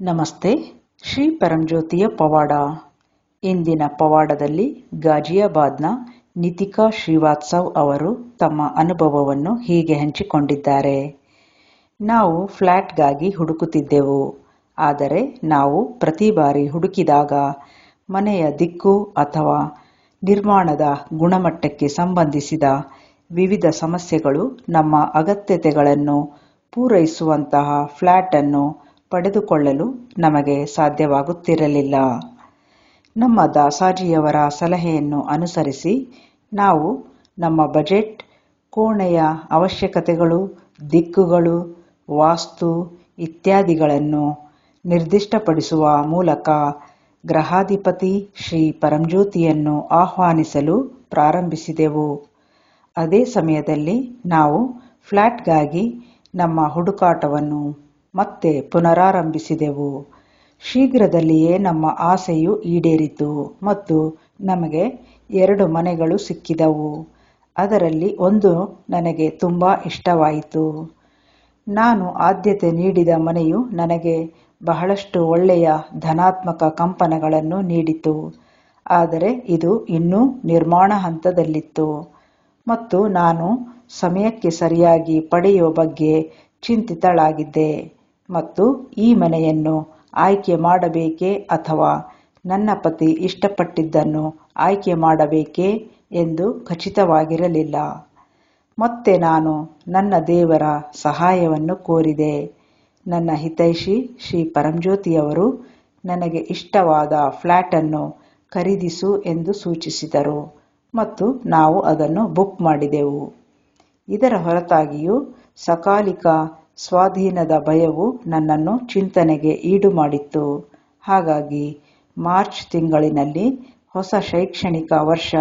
ನಮಸ್ತೆ, ಶ್ರೀ ಪರಂಜ್ಯೋತಿಯ ಪವಾಡ. ಇಂದಿನ ಪವಾಡದಲ್ಲಿ ಗಾಜಿಯಾಬಾದ್ನ ನಿತಿಕಾ ಶ್ರೀವಾತ್ಸವ್ ಅವರು ತಮ್ಮ ಅನುಭವವನ್ನು ಹೀಗೆ ಹಂಚಿಕೊಂಡಿದ್ದಾರೆ. ನಾವು ಫ್ಲ್ಯಾಟ್ಗಾಗಿ ಹುಡುಕುತ್ತಿದ್ದೆವು, ಆದರೆ ನಾವು ಪ್ರತಿ ಬಾರಿ ಹುಡುಕಿದಾಗ ಮನೆಯ ದಿಕ್ಕು ಅಥವಾ ನಿರ್ಮಾಣದ ಗುಣಮಟ್ಟಕ್ಕೆ ಸಂಬಂಧಿಸಿದ ವಿವಿಧ ಸಮಸ್ಯೆಗಳು ನಮ್ಮ ಅಗತ್ಯತೆಗಳನ್ನು ಪೂರೈಸುವಂತಹ ಫ್ಲ್ಯಾಟನ್ನು ಪಡೆದುಕೊಳ್ಳಲು ನಮಗೆ ಸಾಧ್ಯವಾಗುತ್ತಿರಲಿಲ್ಲ. ನಮ್ಮ ದಾಸಾಜಿಯವರ ಸಲಹೆಯನ್ನು ಅನುಸರಿಸಿ ನಾವು ನಮ್ಮ ಬಜೆಟ್, ಕೋಣೆಯ ಅವಶ್ಯಕತೆಗಳು, ದಿಕ್ಕುಗಳು, ವಾಸ್ತು ಇತ್ಯಾದಿಗಳನ್ನು ನಿರ್ದಿಷ್ಟಪಡಿಸುವ ಮೂಲಕ ಗ್ರಹಾಧಿಪತಿ ಶ್ರೀ ಪರಂಜ್ಯೋತಿಯನ್ನು ಆಹ್ವಾನಿಸಲು ಪ್ರಾರಂಭಿಸಿದೆವು. ಅದೇ ಸಮಯದಲ್ಲಿ ನಾವು ಫ್ಲ್ಯಾಟ್ಗಾಗಿ ನಮ್ಮ ಹುಡುಕಾಟವನ್ನು ಮತ್ತೆ ಪುನರಾರಂಭಿಸಿದೆವು. ಶೀಘ್ರದಲ್ಲಿಯೇ ನಮ್ಮ ಆಸೆಯು ಈಡೇರಿತು ಮತ್ತು ನಮಗೆ ಎರಡು ಮನೆಗಳು ಸಿಕ್ಕಿದವು. ಅದರಲ್ಲಿ ಒಂದು ನನಗೆ ತುಂಬ ಇಷ್ಟವಾಯಿತು. ನಾನು ಆದ್ಯತೆ ನೀಡಿದ ಮನೆಯು ನನಗೆ ಬಹಳಷ್ಟು ಒಳ್ಳೆಯ ಧನಾತ್ಮಕ ಕಂಪನಗಳನ್ನು ನೀಡಿತು. ಆದರೆ ಇದು ಇನ್ನೂ ನಿರ್ಮಾಣ ಹಂತದಲ್ಲಿತ್ತು. ಮತ್ತು ನಾನು ಸಮಯಕ್ಕೆ ಸರಿಯಾಗಿ ಪಡೆಯುವ ಬಗ್ಗೆ ಚಿಂತಿತಳಾಗಿದ್ದೆ. ಮತ್ತು ಈ ಮನೆಯನ್ನು ಆಯ್ಕೆ ಮಾಡಬೇಕೇ ಅಥವಾ ನನ್ನ ಪತಿ ಇಷ್ಟಪಟ್ಟಿದ್ದನ್ನು ಆಯ್ಕೆ ಮಾಡಬೇಕೇ ಎಂದು ಖಚಿತವಾಗಿರಲಿಲ್ಲ. ಮತ್ತೆ ನಾನು ನನ್ನ ದೇವರ ಸಹಾಯವನ್ನು ಕೋರಿದೆ. ನನ್ನ ಹಿತೈಷಿ ಶ್ರೀ ಪರಂಜ್ಯೋತಿಯವರು ನನಗೆ ಇಷ್ಟವಾದ ಫ್ಲ್ಯಾಟನ್ನು ಖರೀದಿಸು ಎಂದು ಸೂಚಿಸಿದರು ಮತ್ತು ನಾವು ಅದನ್ನು ಬುಕ್ ಮಾಡಿದೆವು. ಇದರ ಹೊರತಾಗಿಯೂ ಸಕಾಲಿಕ ಸ್ವಾಧೀನದ ಭಯವು ನನ್ನನ್ನು ಚಿಂತನೆಗೆ ಈಡು ಮಾಡಿತ್ತು. ಹಾಗಾಗಿ ಮಾರ್ಚ್ ತಿಂಗಳಿನಲ್ಲಿ ಹೊಸ ಶೈಕ್ಷಣಿಕ ವರ್ಷ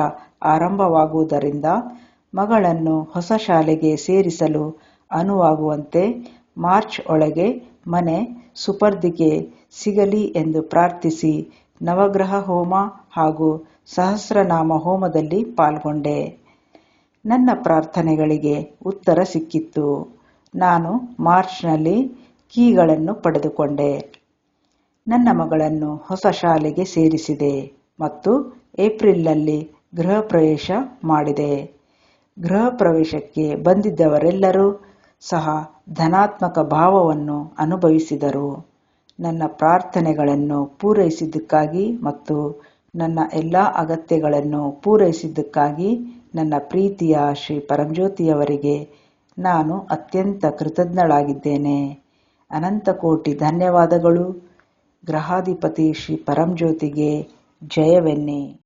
ಆರಂಭವಾಗುವುದರಿಂದ ಮಗಳನ್ನು ಹೊಸ ಶಾಲೆಗೆ ಸೇರಿಸಲು ಅನುವಾಗುವಂತೆ ಮಾರ್ಚ್ ಒಳಗೆ ಮನೆ ಸುಪರ್ದಿಗೆ ಸಿಗಲಿ ಎಂದು ಪ್ರಾರ್ಥಿಸಿ ನವಗ್ರಹ ಹೋಮ ಹಾಗೂ ಸಹಸ್ರನಾಮ ಹೋಮದಲ್ಲಿ ಪಾಲ್ಗೊಂಡೆ. ನನ್ನ ಪ್ರಾರ್ಥನೆಗಳಿಗೆ ಉತ್ತರ ಸಿಕ್ಕಿತ್ತು. ನಾನು ಮಾರ್ಚ್ನಲ್ಲಿ ಕೀಗಳನ್ನು ಪಡೆದುಕೊಂಡೆ. ನನ್ನ ಮಗಳನ್ನು ಹೊಸ ಶಾಲೆಗೆ ಸೇರಿಸಿದೆ ಮತ್ತು ಏಪ್ರಿಲ್ನಲ್ಲಿ ಗೃಹ ಪ್ರವೇಶ ಮಾಡಿದೆ. ಗೃಹ ಪ್ರವೇಶಕ್ಕೆ ಬಂದಿದ್ದವರೆಲ್ಲರೂ ಸಹ ಧನಾತ್ಮಕ ಭಾವವನ್ನು ಅನುಭವಿಸಿದರು. ನನ್ನ ಪ್ರಾರ್ಥನೆಗಳನ್ನು ಪೂರೈಸಿದ್ದಕ್ಕಾಗಿ ಮತ್ತು ನನ್ನ ಎಲ್ಲ ಅಗತ್ಯಗಳನ್ನು ಪೂರೈಸಿದ್ದಕ್ಕಾಗಿ ನನ್ನ ಪ್ರೀತಿಯ ಶ್ರೀ ಪರಂಜ್ಯೋತಿಯವರಿಗೆ ನಾನು ಅತ್ಯಂತ ಕೃತಜ್ಞಳಾಗಿದ್ದೇನೆ. ಅನಂತ ಕೋಟಿ ಧನ್ಯವಾದಗಳು. ಗ್ರಹಾಧಿಪತಿ ಶ್ರೀ ಪರಂಜ್ಯೋತಿಗೆ ಜಯವೆನ್ನಿ.